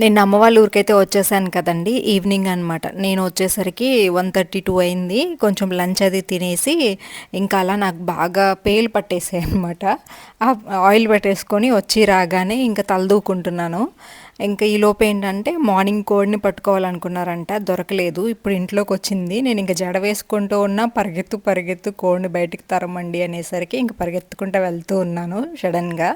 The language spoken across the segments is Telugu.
నేను అమ్మ వాళ్ళ ఊరికైతే వచ్చేసాను కదండి ఈవినింగ్ అనమాట నేను వచ్చేసరికి వన్ థర్టీ టూ అయింది కొంచెం లంచ్ అది తినేసి ఇంకా అలా నాకు బాగా పేలు పట్టేసాయి అనమాట ఆయిల్ పెట్టేసుకొని వచ్చి రాగానే ఇంకా తలదూకుంటున్నాను. ఇంకా ఈ లోపు ఏంటంటే మార్నింగ్ కోడిని పట్టుకోవాలనుకున్నారంట దొరకలేదు. ఇప్పుడు ఇంట్లోకి వచ్చింది నేను ఇంకా జడ వేసుకుంటూ ఉన్నా పరిగెత్తు పరిగెత్తు కోడిని బయటికి తరమండి అనేసరికి ఇంకా పరిగెత్తుకుంటూ వెళ్తూ ఉన్నాను సడన్గా.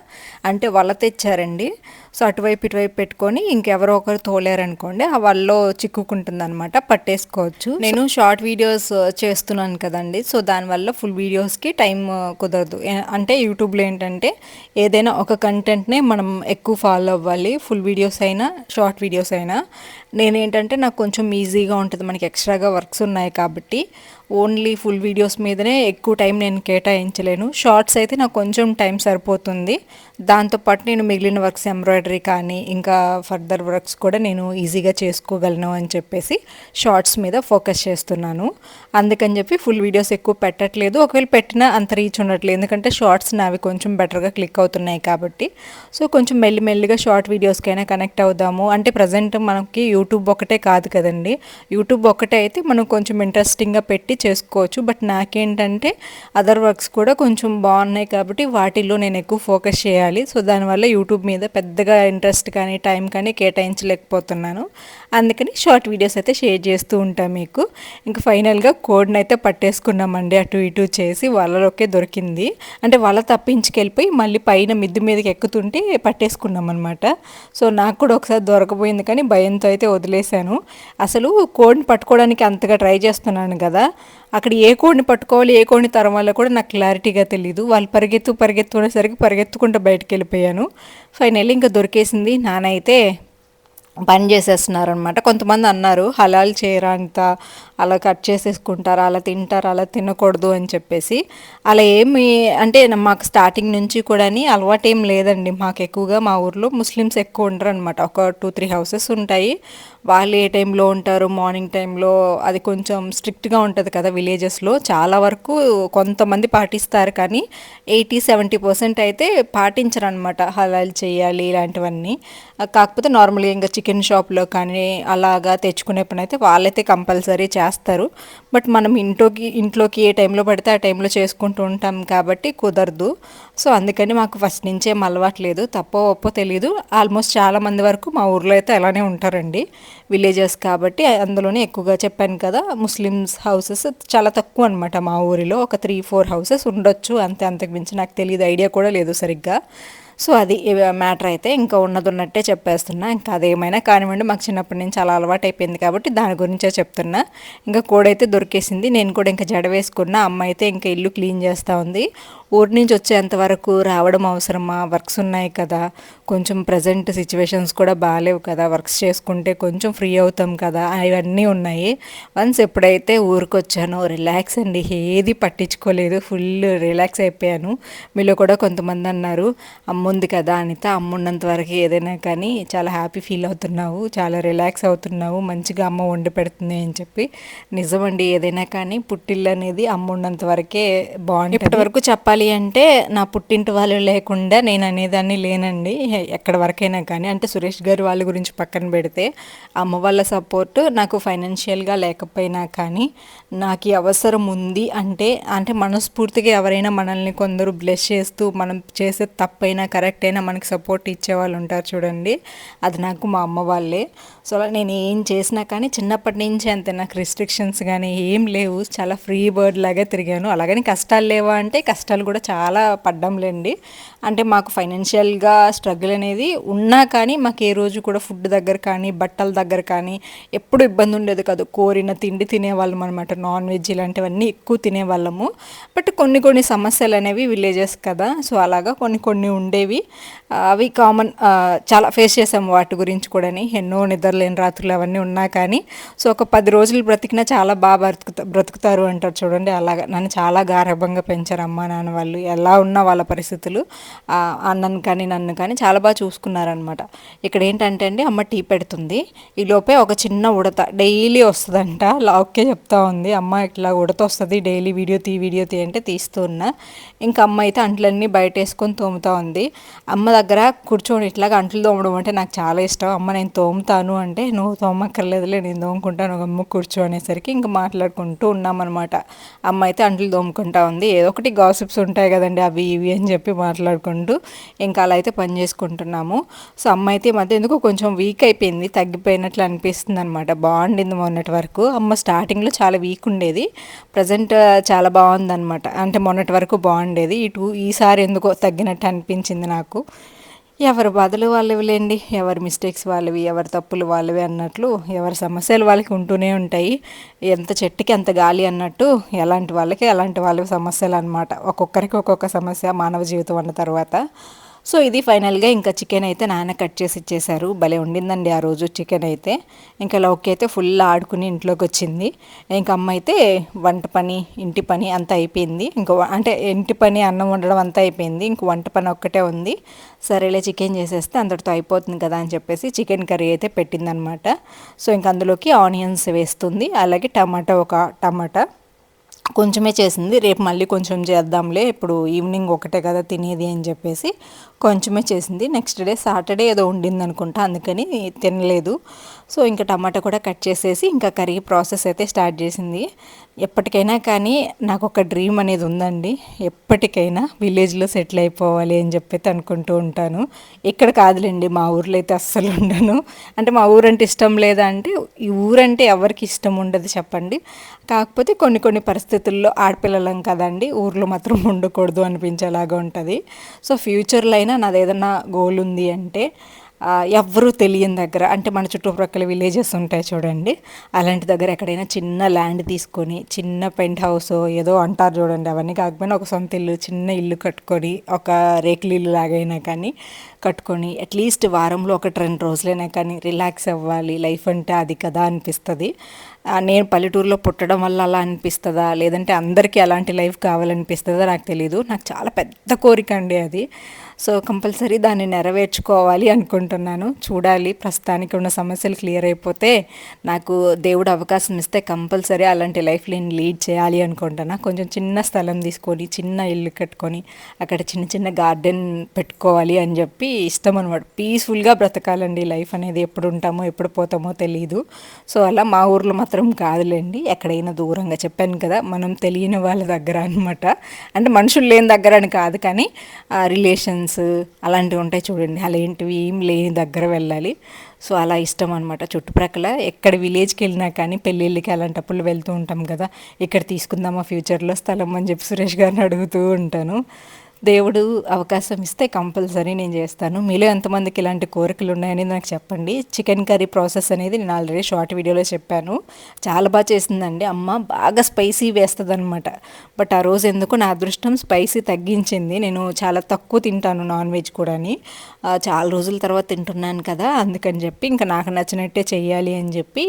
అంటే వల తెచ్చారండి. సో అటువైపు ఇటువైపు పెట్టుకొని ఇంకెవరో ఒకరు తోలేరనుకోండి ఆ వాళ్ళలో చిక్కుకుంటుంది అనమాట పట్టేసుకోవచ్చు. నేను షార్ట్ వీడియోస్ చేస్తున్నాను కదండి. సో దానివల్ల ఫుల్ వీడియోస్కి టైం కుదరదు. అంటే యూట్యూబ్లో ఏంటంటే ఏదైనా ఒక కంటెంట్నే మనం ఎక్కువ ఫాలో అవ్వాలి. ఫుల్ వీడియోస్ వీడియోస్ అయినా షార్ట్ వీడియోస్ అయినా నేనేంటంటే నాకు కొంచెం ఈజీగా ఉంటుంది. మనకి ఎక్స్ట్రాగా వర్క్స్ ఉన్నాయి కాబట్టి ఓన్లీ ఫుల్ వీడియోస్ మీదనే ఎక్కువ టైం నేను కేటాయించలేను. షార్ట్స్ అయితే నాకు కొంచెం టైం సరిపోతుంది. దాంతోపాటు నేను మిగిలిన వర్క్స్ ఎంబ్రాయిడరీ కానీ ఇంకా ఫర్దర్ వర్క్స్ కూడా నేను ఈజీగా చేసుకోగలను అని చెప్పేసి షార్ట్స్ మీద ఫోకస్ చేస్తున్నాను. అందుకని చెప్పి ఫుల్ వీడియోస్ ఎక్కువ పెట్టట్లేదు. ఒకవేళ పెట్టినా అంత రీచ్ ఉండట్లేదు. ఎందుకంటే షార్ట్స్ నావి కొంచెం బెటర్గా క్లిక్ అవుతున్నాయి కాబట్టి. సో కొంచెం మెల్లిమెల్లిగా షార్ట్ వీడియోస్కైనా కనెక్ట్ అవుదాము. అంటే ప్రజెంట్ మనకి యూట్యూబ్ ఒకటే కాదు కదండి. యూట్యూబ్ ఒకటే అయితే మనం కొంచెం ఇంట్రెస్టింగ్గా పెట్టి చేసుకోవచ్చు. బట్ నాకేంటంటే అదర్ వర్క్స్ కూడా కొంచెం బాగున్నాయి కాబట్టి వాటిల్లో నేను ఎక్కువ ఫోకస్ చేయాలి. సో దానివల్ల యూట్యూబ్ మీద పెద్దగా ఇంట్రెస్ట్ కానీ టైం కానీ కేటాయించలేకపోతున్నాను. అందుకని షార్ట్ వీడియోస్ అయితే షేర్ చేస్తూ ఉంటాను మీకు. ఇంకా ఫైనల్గా కోడ్ని అయితే పట్టేసుకున్నామండి అటు ఇటు చేసి వాళ్ళలోకే దొరికింది. అంటే వాళ్ళ తప్పించుకెళ్ళిపోయి మళ్ళీ పైన మిద్దు మీదకి ఎక్కుతుంటే పట్టేసుకున్నాం అనమాట సో నాకు కూడా ఒకసారి దొరకపోయింది కానీ భయంతో అయితే వదిలేశాను. అసలు కోడ్ని పట్టుకోవడానికి అంతగా ట్రై చేస్తున్నాను కదా. అక్కడ ఏ కోడిని పట్టుకోవాలి ఏ కోడిని తరమాలో కూడా నాకు క్లారిటీగా తెలియదు వాళ్ళు పరిగెత్తు పరిగెత్తుకునేసరికి పరిగెత్తుకుంటూ బయటకు వెళ్ళిపోయాను. ఫైనల్లీ ఇంకా దొరికేసింది. నానైతే పని చేసేస్తున్నారనమాట కొంతమంది అన్నారు హలాల్ చేయరా అంత? అలా కట్ చేసేసుకుంటారు? అలా తింటారు? అలా తినకూడదు అని చెప్పేసి. అలా ఏమి అంటే మాకు స్టార్టింగ్ నుంచి కూడా అలవాటు ఏం లేదండి. మాకు ఎక్కువగా మా ఊర్లో ముస్లిమ్స్ ఎక్కువ ఉండరు అనమాట ఒక టూ త్రీ హౌసెస్ ఉంటాయి. వాళ్ళు ఏ టైంలో ఉంటారు? మార్నింగ్ టైంలో అది కొంచెం స్ట్రిక్ట్గా ఉంటుంది కదా విలేజెస్లో. చాలా వరకు కొంతమంది పాటిస్తారు కానీ ఎయిటీ సెవెంటీ పర్సెంట్ అయితే పాటించరు అనమాట హలాల్ చేయాలి ఇలాంటివన్నీ. కాకపోతే నార్మల్గా ఇంకా చికెన్ షాప్లో కానీ అలాగా తెచ్చుకునే పని అయితే వాళ్ళైతే కంపల్సరీ చేస్తారు. బట్ మనం ఇంట్లోకి ఇంట్లోకి ఏ టైంలో పడితే ఆ టైంలో చేసుకుంటూ ఉంటాం కాబట్టి కుదరదు. సో అందుకని మాకు ఫస్ట్ నుంచే అలవాట్లేదు తప్పో ఒప్పో తెలియదు ఆల్మోస్ట్ చాలా మంది వరకు మా ఊర్లో అయితే అలానే ఉంటారండి. విలేజెస్ కాబట్టి అందులోనే ఎక్కువగా చెప్పాను కదా ముస్లిమ్స్ హౌసెస్ చాలా తక్కువ అనమాట మా ఊరిలో. ఒక త్రీ ఫోర్ హౌసెస్ ఉండొచ్చు అంతే. అంతకు మించి నాకు తెలియదు ఐడియా కూడా లేదు సరిగ్గా. సో అది మ్యాటర్ అయితే ఇంకా ఉన్నది ఉన్నట్టే చెప్పేస్తున్నా. ఇంకా అదేమైనా కానివ్వండి మాకు చిన్నప్పటి నుంచి అలా అలవాటు అయిపోయింది కాబట్టి దాని గురించే చెప్తున్నా. ఇంకా కోడైతే దొరికేసింది. నేను కూడా ఇంకా జడ వేసుకున్నా. అమ్మ అయితే ఇంకా ఇల్లు క్లీన్ చేస్తూ ఉంది. ఊరి నుంచి వచ్చేంత వరకు రావడం అవసరమా? వర్క్స్ ఉన్నాయి కదా. కొంచెం ప్రజెంట్ సిచ్యువేషన్స్ కూడా బాగాలేవు కదా. వర్క్స్ చేసుకుంటే కొంచెం ఫ్రీ అవుతాం కదా. అవన్నీ ఉన్నాయి. వన్స్ ఎప్పుడైతే ఊరికి వచ్చానో రిలాక్స్ అండి. ఏది పట్టించుకోలేదు. ఫుల్ రిలాక్స్ అయిపోయాను. మీలో కూడా కొంతమంది అన్నారు అమ్ముంది కదా అనిత అమ్మున్నంత వరకు ఏదైనా కానీ చాలా హ్యాపీ ఫీల్ అవుతున్నావు. చాలా రిలాక్స్ అవుతున్నావు. మంచిగా అమ్మ వండి పెడుతుంది అని చెప్పి. నిజమండి. ఏదైనా కానీ పుట్టిల్లు అనేది అమ్మ ఉన్నంత వరకే బాగుంటుంది. ఇప్పటి వరకు చెప్పాలి చెప్పాలి అంటే నా పుట్టింటి వాళ్ళు లేకుండా నేను అనేదాన్ని లేనండి. ఎక్కడ వరకైనా కానీ. అంటే సురేష్ గారు వాళ్ళ గురించి పక్కన పెడితే అమ్మ వాళ్ళ సపోర్ట్ నాకు ఫైనాన్షియల్గా లేకపోయినా కానీ నాకు అవసరం ఉంది అంటే అంటే మనస్ఫూర్తిగా ఎవరైనా మనల్ని కొందరు బ్లెస్ చేస్తూ మనం చేసే తప్పైనా కరెక్ట్ అయినా మనకి సపోర్ట్ ఇచ్చే వాళ్ళు ఉంటారు చూడండి. అది నాకు మా అమ్మ వాళ్ళే. సో అలా నేను ఏం చేసినా కానీ చిన్నప్పటి నుంచి అంతే. నాకు రిస్ట్రిక్షన్స్ కానీ ఏం లేవు. చాలా ఫ్రీ బర్డ్ లాగా తిరిగాను. అలాగని కష్టాలు లేవా అంటే కష్టాలు కూడా చాలా పడ్డంలేండి. అంటే మాకు ఫైనాన్షియల్గా స్ట్రగుల్ అనేది ఉన్నా కానీ మాకు ఏ రోజు కూడా ఫుడ్ దగ్గర కానీ బట్టల దగ్గర కానీ ఎప్పుడు ఇబ్బంది ఉండేది కాదు. కోరిన తిండి తినేవాళ్ళం అనమాట నాన్ వెజ్ ఇలాంటివన్నీ ఎక్కువ తినేవాళ్ళము. బట్ కొన్ని కొన్ని సమస్యలు అనేవి విలేజెస్ కదా సో అలాగా కొన్ని కొన్ని ఉండేవి. అవి కామన్ చాలా ఫేస్ చేసాము వాటి గురించి కూడా ఎన్నో నిద్రలేని రాత్రులు అవన్నీ ఉన్నా కానీ. సో ఒక పది రోజులు బ్రతికినా చాలా బాగా బ్రతుకుతా బ్రతుకుతారు అంటారు చూడండి. అలాగా నన్ను చాలా గారభంగా పెంచారు అమ్మ నాన్న వాళ్ళు ఎలా ఉన్న వాళ్ళ పరిస్థితులు అన్నను కానీ నన్ను కానీ చాలా బాగా చూసుకున్నారనమాట. ఇక్కడ ఏంటంటే అండి అమ్మ టీ పెడుతుంది. ఈ లోపే ఒక చిన్న ఉడత డైలీ వస్తుందంట. లాక్కే చెప్తా ఉంది. అమ్మ ఇట్లా ఉడత వస్తుంది డైలీ వీడియో తీ వీడియో తీ అంటే తీస్తూ ఉన్నా. ఇంకా అమ్మ అయితే అంట్లన్నీ బయట వేసుకొని తోముతా ఉంది. అమ్మ దగ్గర కూర్చొని ఇట్లాగా అంట్లు తోమడం అంటే నాకు చాలా ఇష్టం. అమ్మ నేను తోముతాను అంటే నువ్వు తోమక్కర్లేదులే నేను తోముకుంటాను ఒక అమ్మ కూర్చో అనేసరికి ఇంకా మాట్లాడుకుంటూ ఉన్నామన్నమాట అమ్మ అయితే అంట్లు తోముకుంటా ఉంది. ఏదో ఒకటి గాసిప్స్ ఉంటాయి కదండి అవి ఇవి అని చెప్పి మాట్లాడుకుంటూ ఇంకా అలా అయితే పని చేసుకుంటున్నాము. సో అమ్మ అయితే మధ్య ఎందుకు కొంచెం వీక్ అయిపోయింది తగ్గిపోయినట్లు అనిపిస్తుంది అనమాట బాగుండింది మొన్నటి వరకు. అమ్మ స్టార్టింగ్లో చాలా వీక్ ఉండేది ప్రజెంట్ చాలా బాగుందన్నమాట. అంటే మొన్నటి వరకు బాగుండేది. ఇటు ఈసారి ఎందుకో తగ్గినట్టు అనిపించింది నాకు. ఎవరి బాధలు వాళ్ళవిలేండి ఎవరి మిస్టేక్స్ వాళ్ళవి ఎవరి తప్పులు వాళ్ళవి అన్నట్లు ఎవరి సమస్యలు వాళ్ళకి ఉంటూనే ఉంటాయి. ఎంత చెట్టుకి ఎంత గాలి అన్నట్టు ఎలాంటి వాళ్ళకి అలాంటి వాళ్ళవి సమస్యలు అనమాట ఒక్కొక్కరికి ఒక్కొక్క సమస్య మానవ జీవితం అన్న తర్వాత. సో ఇది ఫైనల్గా ఇంకా చికెన్ అయితే నాన్న కట్ చేసి ఇచ్చేశారు. భలే ఉండిందండి ఆ రోజు చికెన్ అయితే. ఇంకా లౌకి అయితే ఫుల్ ఆడుకుని ఇంట్లోకి వచ్చింది. ఇంకా అమ్మ అయితే వంట పని ఇంటి పని అంతా అయిపోయింది. ఇంకో అంటే ఇంటి పని అన్నం వండడం అంతా అయిపోయింది. ఇంక వంట పని ఒక్కటే ఉంది. సరేలే చికెన్ చేసేస్తే అంతటితో అయిపోతుంది కదా అని చెప్పేసి చికెన్ కర్రీ అయితే పెట్టిందనమాట. సో ఇంక అందులోకి ఆనియన్స్ వేస్తుంది. అలాగే టమాటా ఒక టమాటా. కొంచెమే చేసింది. రేపు మళ్ళీ కొంచెం చేద్దాంలే. ఇప్పుడు ఈవినింగ్ ఒకటే కదా తినేది అని చెప్పేసి కొంచెమే చేసింది. నెక్స్ట్ డే సాటర్డే ఏదో ఉండింది అనుకుంటా అందుకని తినలేదు. సో ఇంకా టమాటా కూడా కట్ చేసేసి ఇంకా కర్రీ ప్రాసెస్ అయితే స్టార్ట్ చేసింది. ఎప్పటికైనా కానీ నాకు ఒక డ్రీమ్ అనేది ఉందండి. ఎప్పటికైనా విలేజ్లో సెటిల్ అయిపోవాలి అని చెప్పి అనుకుంటూ ఉంటాను. ఇక్కడ కాదులేండి మా ఊర్లో అయితే అస్సలు ఉండను. అంటే మా ఊరంటే ఇష్టం లేదా అంటే ఈ ఊరంటే ఎవరికి ఇష్టం ఉండదు చెప్పండి. కాకపోతే కొన్ని కొన్ని పరిస్థితుల్లో ఆడపిల్లలం కదండి ఊర్లో మాత్రం ఉండకూడదు అనిపించేలాగా ఉంటుంది. సో ఫ్యూచర్లో అయినా నాది ఏదైనా గోల్ ఉంది అంటే ఎవ్వరూ తెలియని దగ్గర అంటే మన చుట్టుప్రక్కల విలేజెస్ ఉంటాయి చూడండి అలాంటి దగ్గర ఎక్కడైనా చిన్న ల్యాండ్ తీసుకొని చిన్న పెంట్ హౌస్ ఏదో అంటారు చూడండి అవన్నీ కాకపోయినా ఒక సొంత ఇల్లు చిన్న ఇల్లు కట్టుకొని ఒక రేకులు ఇల్లు లాగైనా కానీ కట్టుకొని అట్లీస్ట్ వారంలో ఒకటి రెండు రోజులైనా కానీ రిలాక్స్ అవ్వాలి లైఫ్ అంటే అది కదా అనిపిస్తుంది. నేను పల్లెటూరులో పుట్టడం వల్ల అలా అనిపిస్తుందా? లేదంటే అందరికీ అలాంటి లైఫ్ కావాలనిపిస్తుందా? నాకు తెలియదు నాకు చాలా పెద్ద కోరిక అండి అది. సో కంపల్సరీ దాన్ని నెరవేర్చుకోవాలి అనుకుంటున్నాను. చూడాలి. ప్రస్తుతానికి ఉన్న సమస్యలు క్లియర్ అయిపోతే నాకు దేవుడు అవకాశం ఇస్తే కంపల్సరీ అలాంటి లైఫ్ నేను లీడ్ చేయాలి అనుకుంటున్నా. కొంచెం చిన్న స్థలం తీసుకొని చిన్న ఇల్లు కట్టుకొని అక్కడ చిన్న చిన్న గార్డెన్ పెట్టుకోవాలి అని చెప్పి ఇష్టం అనమాట పీస్ఫుల్గా బ్రతకాలండి లైఫ్ అనేది. ఎప్పుడు ఉంటామో ఎప్పుడు పోతామో తెలియదు సో అలా మా ఊర్లో మాత్రం మాత్రం కాదులేండి. ఎక్కడైనా దూరంగా చెప్పాను కదా మనం తెలియని వాళ్ళ దగ్గర అనమాట అంటే మనుషులు లేని దగ్గర అని కాదు కానీ రిలేషన్స్ అలాంటివి ఉంటాయి చూడండి. అలాంటివి ఏం లేని దగ్గర వెళ్ళాలి. సో అలా ఇష్టం అనమాట చుట్టుప్రక్కల ఎక్కడ విలేజ్కి వెళ్ళినా కానీ పెళ్ళిళ్ళకి అలాంటప్పుడు వెళ్తూ ఉంటాం కదా. ఇక్కడ తీసుకుందామా ఫ్యూచర్లో స్థలం అని చెప్పి సురేష్ గారిని అడుగుతూ ఉంటాను. దేవుడు అవకాశం ఇస్తే కంపల్సరీ నేను చేస్తాను. మీలో ఎంతమందికి ఇలాంటి కోరికలు ఉన్నాయని నాకు చెప్పండి. చికెన్ కర్రీ ప్రాసెస్ అనేది నేను ఆల్రెడీ షార్ట్ వీడియోలో చెప్పాను. చాలా బాగా చేసిందండి. అమ్మ బాగా స్పైసీ వేస్తుంది అనమాట బట్ ఆ రోజు ఎందుకు నా అదృష్టం స్పైసీ తగ్గించింది. నేను చాలా తక్కువ తింటాను నాన్ వెజ్ కూడాని. చాలా రోజుల తర్వాత తింటున్నాను కదా అందుకని చెప్పి ఇంకా నాకు నచ్చినట్టే చేయాలి అని చెప్పి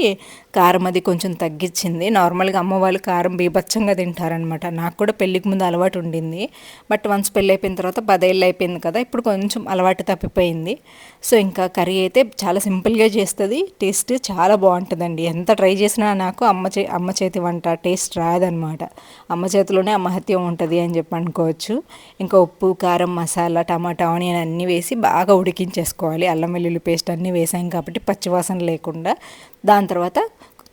కారం అది కొంచెం తగ్గించింది. నార్మల్గా అమ్మ వాళ్ళు కారం బీభత్సంగా తింటారనమాట నాకు కూడా పెళ్ళికి ముందు అలవాటు ఉండింది. బట్ వన్స్ పెళ్ళి అయిపోయిన తర్వాత పదేళ్ళు అయిపోయింది కదా ఇప్పుడు కొంచెం అలవాటు తప్పిపోయింది. సో ఇంకా కర్రీ అయితే చాలా సింపుల్గా చేస్తుంది. టేస్ట్ చాలా బాగుంటుందండి. ఎంత ట్రై చేసినా నాకు అమ్మ చే అమ్మ చేతి వంట టేస్ట్ రాదనమాట. అమ్మ చేతిలోనే అమ్మహత్యం ఉంటుంది అని చెప్పి అనుకోవచ్చు. ఇంకా ఉప్పు కారం మసాలా టమాటా ఆనియన్ అన్నీ వేసి బాగా ఉడికించేసుకోవాలి. అల్లం వెల్లుల్లి పేస్ట్ అన్నీ వేసాం కాబట్టి పచ్చివాసన లేకుండా. దాని తర్వాత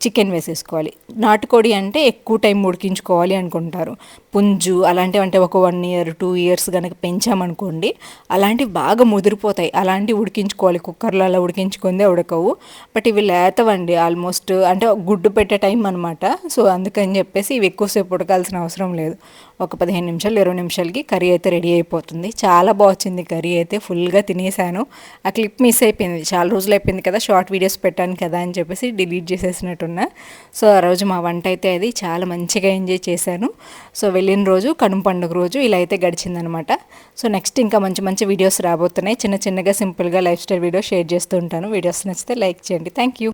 చికెన్ వేసేసుకోవాలి. నాటుకోడి అంటే ఎక్కువ టైం ఉడికించుకోవాలి అనుకుంటారు. పుంజు అలాంటివి అంటే ఒక వన్ ఇయర్ టూ ఇయర్స్ కనుక పెంచామనుకోండి అలాంటివి బాగా ముదిరిపోతాయి. అలాంటివి ఉడికించుకోవాలి. కుక్కర్లో అలా ఉడికించుకుందే ఉడకవు. బట్ ఇవి లేతవండి ఆల్మోస్ట్ అంటే గుడ్డు పెట్టే టైం అనమాట సో అందుకని చెప్పేసి ఇవి ఎక్కువసేపు ఉడకాల్సిన అవసరం లేదు. ఒక పదిహేను నిమిషాలు ఇరవై నిమిషాలకి కర్రీ అయితే రెడీ అయిపోతుంది. చాలా బాగుంది కర్రీ అయితే. ఫుల్గా తినేసాను. ఆ క్లిప్ మిస్ అయిపోయింది. చాలా రోజులు అయిపోయింది కదా షార్ట్ వీడియోస్ పెట్టాను కదా అని చెప్పేసి డిలీట్ చేసేసినట్టున్నా. సో ఆ రోజు మా వంట అయితే అది చాలా మంచిగా ఎంజాయ్ చేశాను. సో వెళ్ళిన రోజు కనుమ పండుగ రోజు ఇలా అయితే గడిచిందనమాట. సో నెక్స్ట్ ఇంకా మంచి మంచి వీడియోస్ రాబోతున్నాయి. చిన్న చిన్నగా సింపుల్గా లైఫ్ స్టైల్ వీడియో షేర్ చేస్తూ ఉంటాను. వీడియోస్ నచ్చితే లైక్ చేయండి. Thank you.